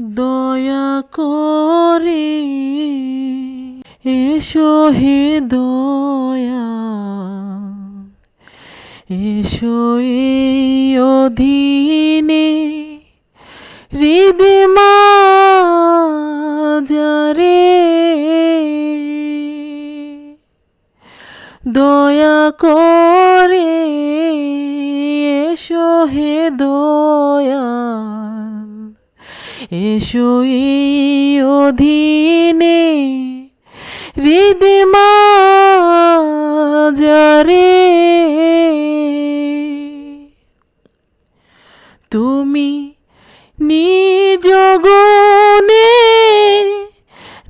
দয়া করে এসো হে দয়া। এই অধীনে হৃদমা দয়া করে এসো হে দয়াল এসো এই অধীনে হৃদমা যারে তুমি নিজ গুণে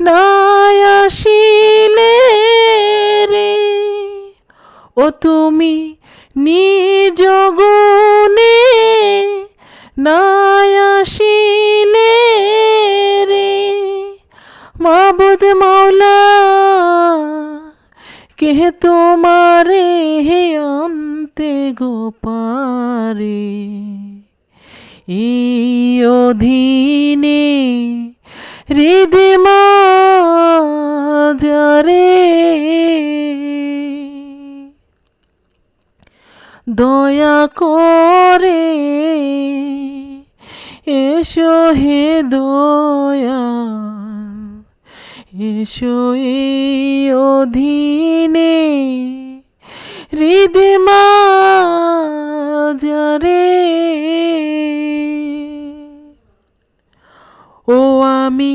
নাই আসিলে রে। ও তুমি নিজ গুণে মাবুদ মাওলা কে তোমারে হে অন্তে গোপারে? এই অধীনে হৃদমা যারে দয়া করে এসো হে দয়া এসো অধীনে হৃদমা যারে। ও আমি,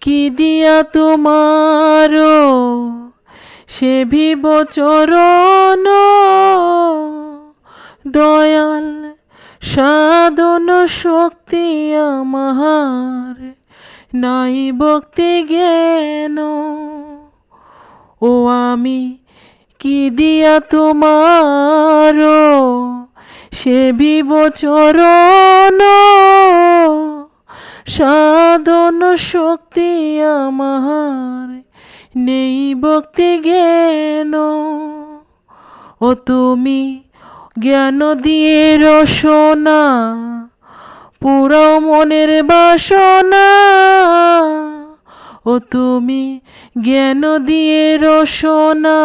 কি দিয়া তোমার সে ভিব দয়াল সাধন শক্তি আমার। নাই ভক্তি জ্ঞান। ও আমি কি দিয়া তোমার সে ভিব চরণ সাধন শক্তি আমার নেই ভক্তি জ্ঞান। ও তুমি জ্ঞান দিয়ে রসনা পুরো মনের বাসনা। ও তুমি জ্ঞান দিয়ে রসনা।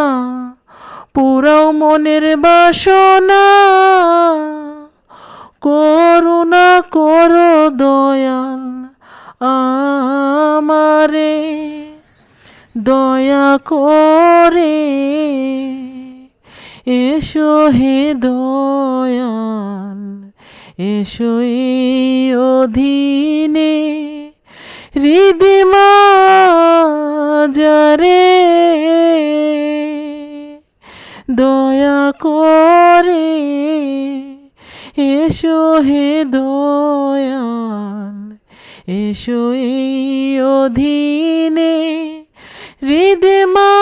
পুরো মনের বাসনা। করুণা করো দয়াল আমারে। দয়া করে এসো হে দয়াল। এসো অধীনে হৃদমা যারে দয়া করে এসো হে দয়াল এসো এই অধীনে হৃদমা